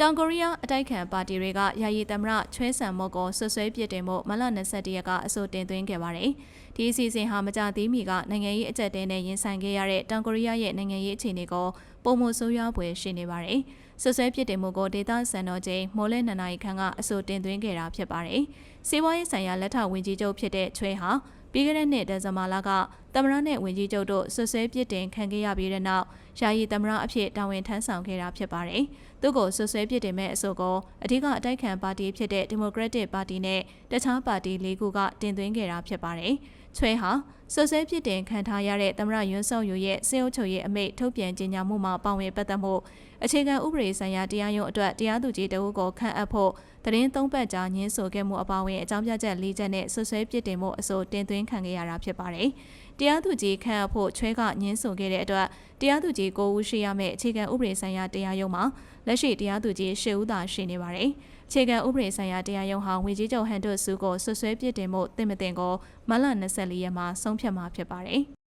တောင်ကိုရီးယားအတိုက်ခံပါတီတွေကယာယီသမ္မတချွဲဆန်မော့ကိုဆွဆွဲပစ်တင်မှုမလ21ရက်ကအဆိုတင်သွင်းခဲ့ပါတယ်။ဒီအစီအစဉ်ဟာမကြသေးမီကနိုင်ငံရေးအကြက်တဲနဲ့ရင်ဆိုင်ခဲ့ရတဲ့တောင်ကိုရီးယားရဲ့နိုင်ငံရေးအခြေအနေကို ပုံမှုဆိုးရွားဖွယ်ရှိနေပါတယ်။ဆွဆွဲပစ်တင်မှုကိုဒေသစံတော်ချိန်မိုးလဲနှစ်နာရီခန့်ကအဆိုတင်သွင်းခဲ့တာဖြစ်ပါတယ်။စီးပွားရေးဆိုင်ရာလက်ထောက်ဝန်ကြီးချုပ်ဖြစ်တဲ့ချွဲဟာပြီးခဲ့တဲ့နှစ်ဒီဇင်ဘာလကသမရနဲ့ဝန်ကြီးချုပ်တို့ဆွဆွဲပစ်တင်ခံခဲ့ရပြီးတဲ့နောက်ယာယီသမရအဖြစ်တာဝန်ထမ်းဆောင်ခဲ့တာဖြစ်ပါတယ်။သူ့ကိုဆွဆွဲပစ်တင်မဲ့အဆိုကိုအဓိကအတိုက်ခံပါတီဖြစ်တဲ့ Democratic Party နဲ့တခြားပါတီ၄ခုကတင်သွင်းခဲ့တာဖြစ်ပါတယ်။ ချွဲဟာဆွဆွဲပစ်တင်ခံထားရတဲ့သမရရွန်းစောက်ယူရဲ့စေအုပ်ချုပ်ရေးအမိန့်ထုတ်ပြန်ကြေညာမှုမှာပါဝင်ပတ်သက်မှု အခြေခံဥပဒေဆိုင်ရာတရားရုံးအတွက်တရားသူကြီးတအုပ်ကိုခန့်အပ်ဖို့သတင်းသုံးပတ်ကြာညင်းဆိုခဲ့မှုအပါအဝင်အကြောင်းပြချက်၄ချက်နဲ့ဆွဆွဲပစ်တင်မှုအဆိုတင်သွင်းခံခဲ့ရတာဖြစ်ပါတယ်။တရားသူကြီးခန့်အပ်ဖို့ချွဲကညင်းဆိုခဲ့တဲ့အတွက်တရားသူကြီးကိုဦးရှိရမယ့်အခြေခံဥပဒေဆိုင်ရာတရားရုံးမှာလက်ရှိတရားသူကြီးရှေ့ဦးသာရှိနေပါတယ်။အခြေခံဥပဒေဆိုင်ရာတရားရုံးဟာဝင်ကြီးချုပ်ဟန်ဒွတ်စုကိုဆွဆွဲပစ်တင်မှုတင်မတင်ကိုမလ24ရက်မှာဆုံးဖြတ်မှာဖြစ်ပါတယ်။